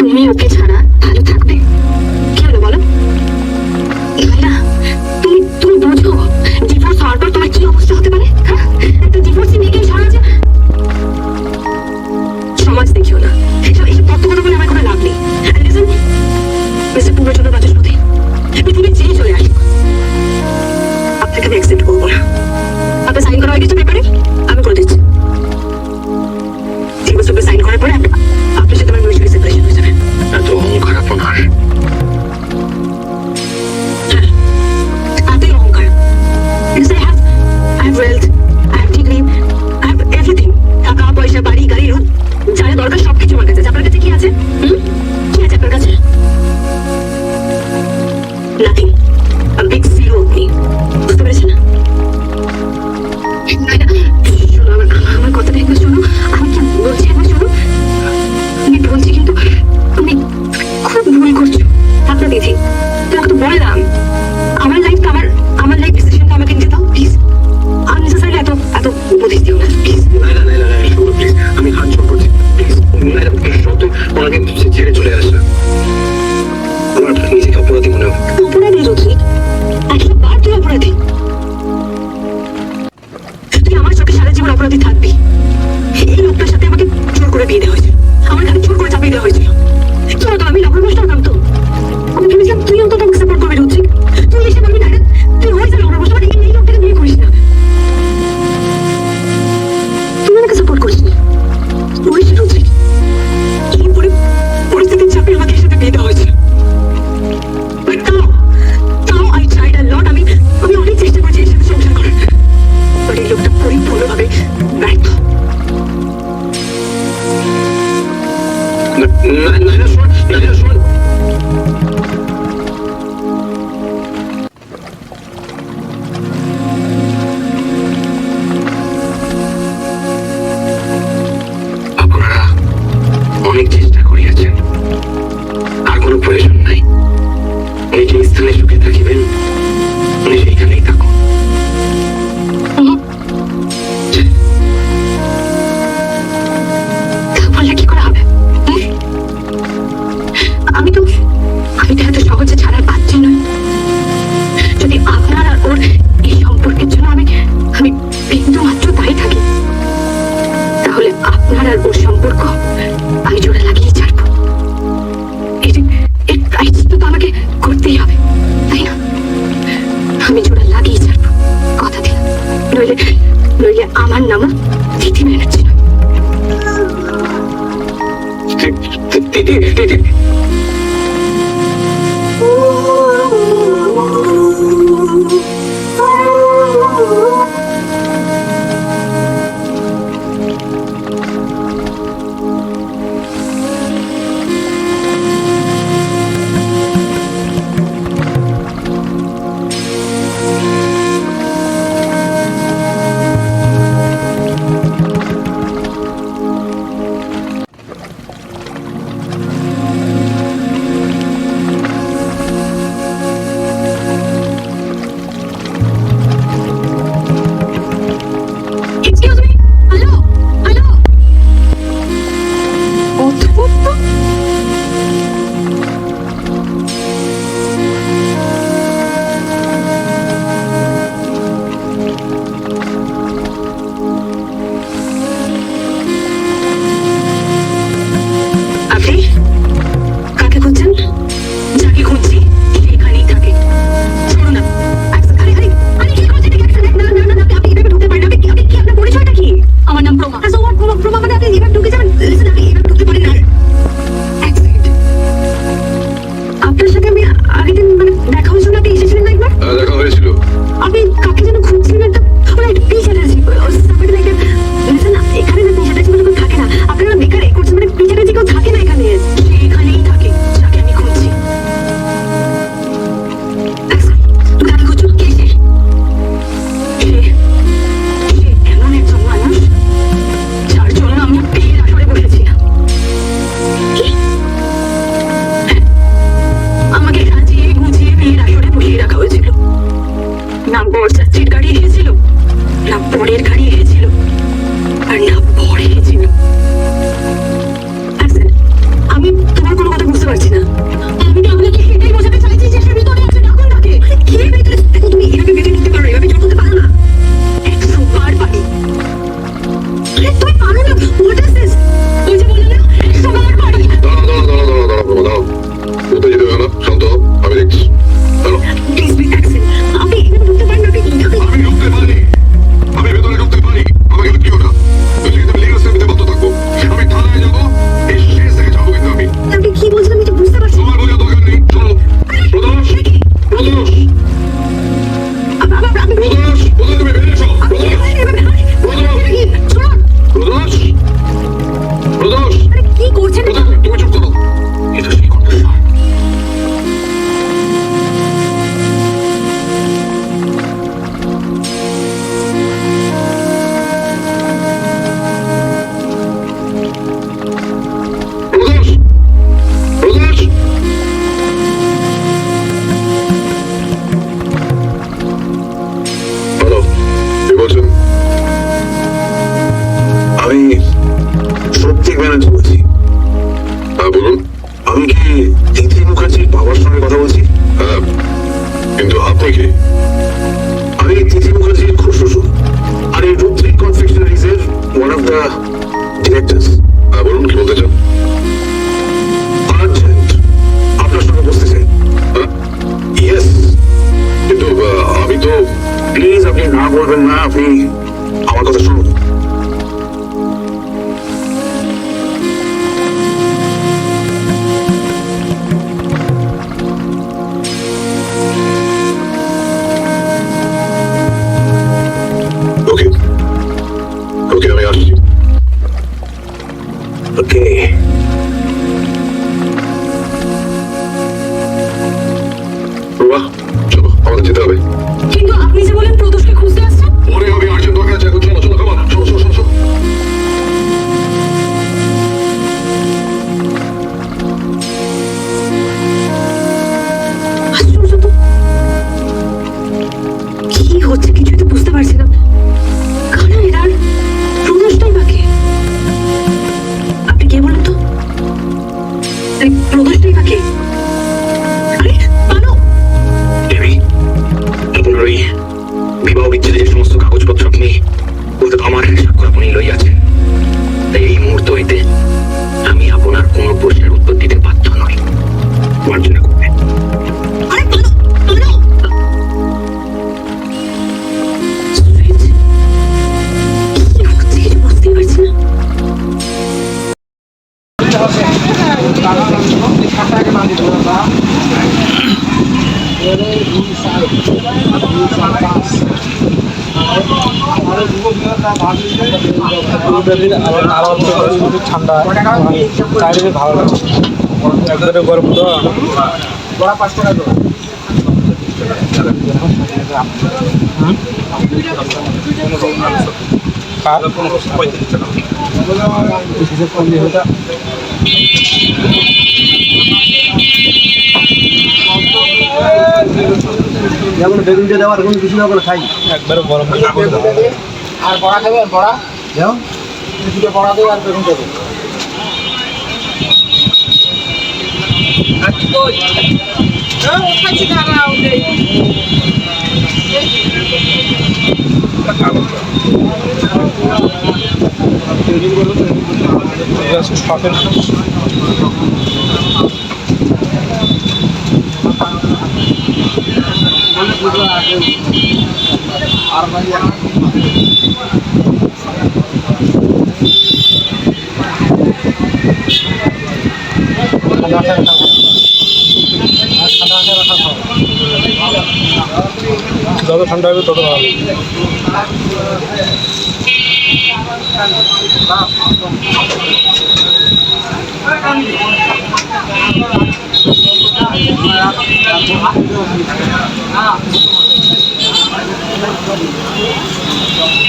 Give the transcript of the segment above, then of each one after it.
তুমি ওকে ছাড়া ভালো থাকবে কথা দিয়েছি। তোমাকে তো বললাম আমার লাইফ আমার আমার লাইফ ডিসিশনটা আমাকে নিতে দাও প্লিজ আননেসেসারি এত এত উপদেশ দিও না প্লিজ নাইলা নাইলা নাইলা প্লিজ আমি হাত জোর প্লিজ নাইলা প্লিজ সত্য ওনাকে ছেড়ে চলে আসা আমার নিজেকে অপরাধী মনে হয় অপরাধী রুচি একটা বার তুই অপরাধী। তুই আমার চোখে সারা জীবন অপরাধী থাকবি। এই লোকটার সাথে আমাকে জোর করে বিয়ে দেওয়া হয়েছে। 弟弟弟 estoy কি আমি তিথি মুখার্জির খুশুশু আর এই রুদ্রিক কনফেকশনারিজ এর ওয়ান অফ দ্য ডিরেক্টরস বলুন, কি বলতে চান? ঠান্ডা চারিদিকে ভালো লাগে একবারে গরম তো। যেমন বেগুন দিয়ে দেওয়ার কোনো কিছু না করে খাই। একবারে গরম। আর বড়া খাবেন বড়া? যেমন দুটো বড়া দেবো আর বেগুন দেবো শখের যত ঠান্ডা হবে তত ভালো। গরম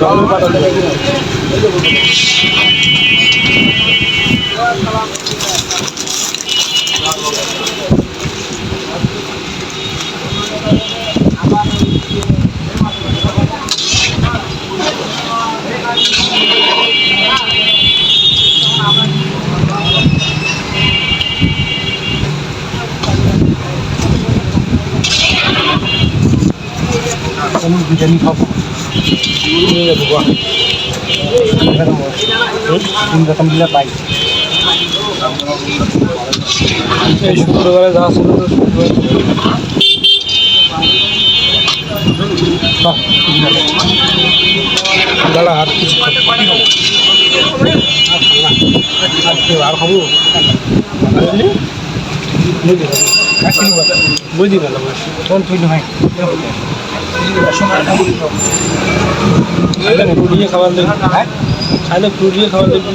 ঠান্ডা ঢুকবে খাব নিয়ে যাব তিন রকম দিলে পাই। এই শুক্রবারে যা ছিল তো শুক্রবার দাঁড়া আর কিছু আর খাব? বুঝলি? বুঝলি? বুঝলি তোর তুই নয়। খাইলে খাবার দেখবি হ্যাঁ। খাইলে দিয়ে খাবার দেখবি